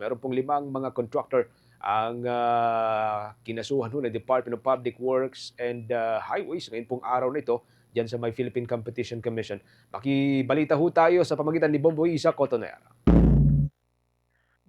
Meron pong limang mga contractor ang ah, kinasuhan ng Department of Public Works and ah, Highways ngayon pong araw na ito dyan sa may Philippine Competition Commission. Makibalita ho tayo sa pamagitan ni Bombo Isa Cotoner.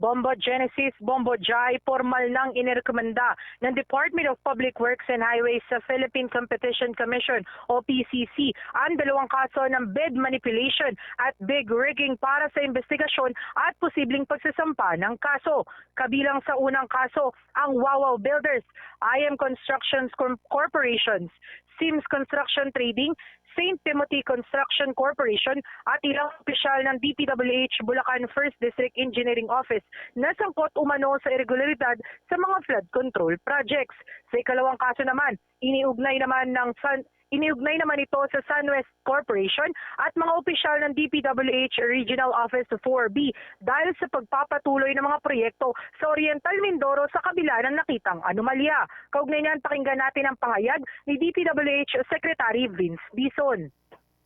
Bombo Genesis, Bombo Jai, formal nang inirekomenda ng Department of Public Works and Highways sa Philippine Competition Commission o PCC ang dalawang kaso ng bid manipulation at big rigging para sa investigasyon at posibleng pagsasampa ng kaso. Kabilang sa unang kaso, ang Wawaw Builders, IM Constructions Corp- Corporations, Sims Construction Trading, St. Timothy Construction Corporation at ilang opisyal ng DPWH Bulacan 1st District Engineering Office na sangkot umano sa irregularidad sa mga flood control projects. Sa ikalawang kaso naman, iniugnay naman ng Sun Iniugnay naman ito sa SunWest Corporation at mga opisyal ng DPWH Regional Office 4B dahil sa pagpapatuloy ng mga proyekto sa Oriental Mindoro sa kabila ng nakitang anomalya. Kaugnay niyan, pakinggan natin ang pangayag ni DPWH Secretary Vince Dizon.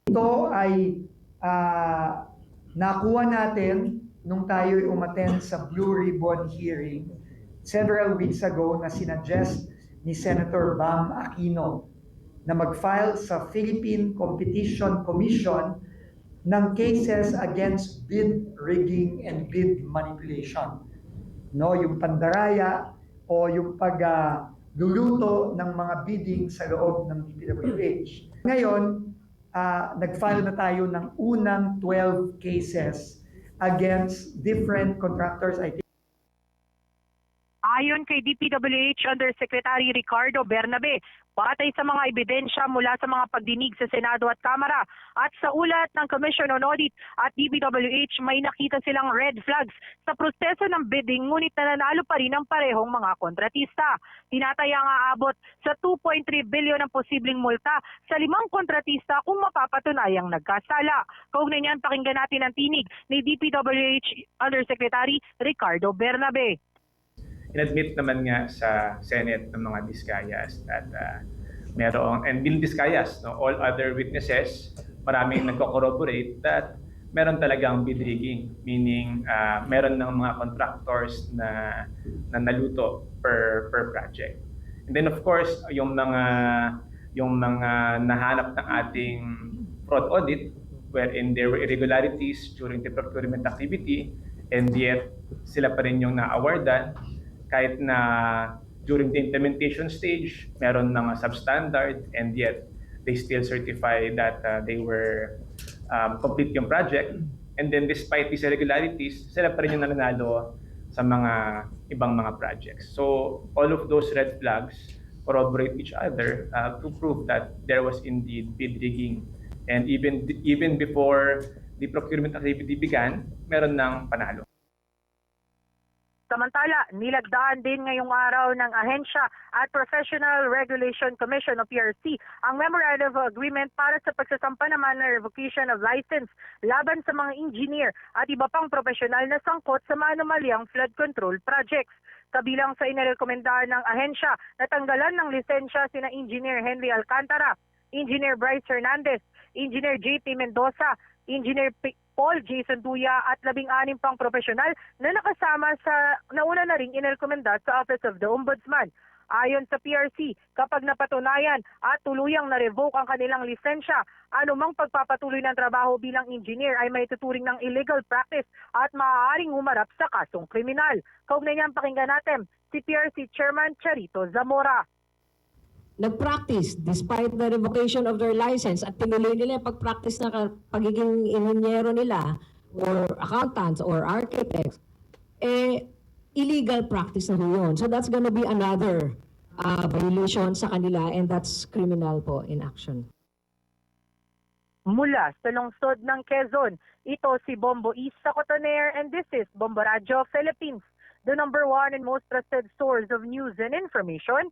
Ito ay ah, nakuha natin nung tayo umattend sa Blue Ribbon hearing several weeks ago na sinuggest ni Senator Bam Aquino na mag-file sa Philippine Competition Commission ng cases against bid rigging and bid manipulation. No, yung pandaraya o yung pag luluto ng mga bidding sa loob ng DPWH. Ngayon, ah, nag-file na tayo ng unang 12 cases against different contractors. I think Ayon kay DPWH Undersecretary Ricardo Bernabe, batay sa mga ebidensya mula sa mga pagdinig sa Senado at Kamara at sa ulat ng Commission on Audit at DPWH may nakita silang red flags sa proseso ng bidding ngunit nananalo pa rin ang parehong mga kontratista. Tinataya nga abot sa 2.3 billion ang posibleng multa sa limang kontratista kung mapapatunayang nagkasala. Kaugnay niyan, pakinggan natin ang tinig ni DPWH Undersecretary Ricardo Bernabe. Inadmit naman nga sa Senate ng mga Discayas that uh, merong, and Bill Discayas, no, all other witnesses, maraming nagko-corroborate that meron talagang bid rigging, meaning uh, meron ng mga contractors na, na naluto per, per project. And then of course, yung mga, yung mga nahanap ng ating fraud audit, wherein there were irregularities during the procurement activity, and yet sila pa rin yung na-awardan, kahit na during the implementation stage, meron ng substandard and yet they still certify that uh, they were um, complete yung project. And then despite these irregularities, sila pa rin yung nananalo sa mga ibang mga projects. So all of those red flags corroborate each other uh, to prove that there was indeed bid rigging. And even even before the procurement activity began, meron ng panalo. Samantala, nilagdaan din ngayong araw ng Ahensya at Professional Regulation Commission o PRC ang Memorandum of Agreement para sa pagsasampa naman ng revocation of license laban sa mga engineer at iba pang profesional na sangkot sa manumalyang flood control projects. Kabilang sa inirekomenda ng ahensya na tanggalan ng lisensya sina Engineer Henry Alcantara, Engineer Bryce Hernandez, Engineer JP Mendoza, Engineer Paul Jason Duya at labing-anim pang profesional na nakasama sa nauna na ring inirekomenda sa Office of the Ombudsman. Ayon sa PRC, kapag napatunayan at tuluyang na-revoke ang kanilang lisensya, anumang pagpapatuloy ng trabaho bilang engineer ay may tuturing ng illegal practice at maaaring humarap sa kasong kriminal. Kaugnay niyan pakinggan natin si PRC Chairman Charito Zamora. Nag-practice despite the revocation of their license at tinuloy nila yung pag-practice na pagiging inhinyero nila or accountants or architects, eh, illegal practice na yun. So that's gonna be another uh, violation sa kanila and that's criminal po in action. Mula sa lungsod ng Quezon, ito si Bombo Isa Cotoner and this is Bombo Radio Philippines, the number one and most trusted source of news and information.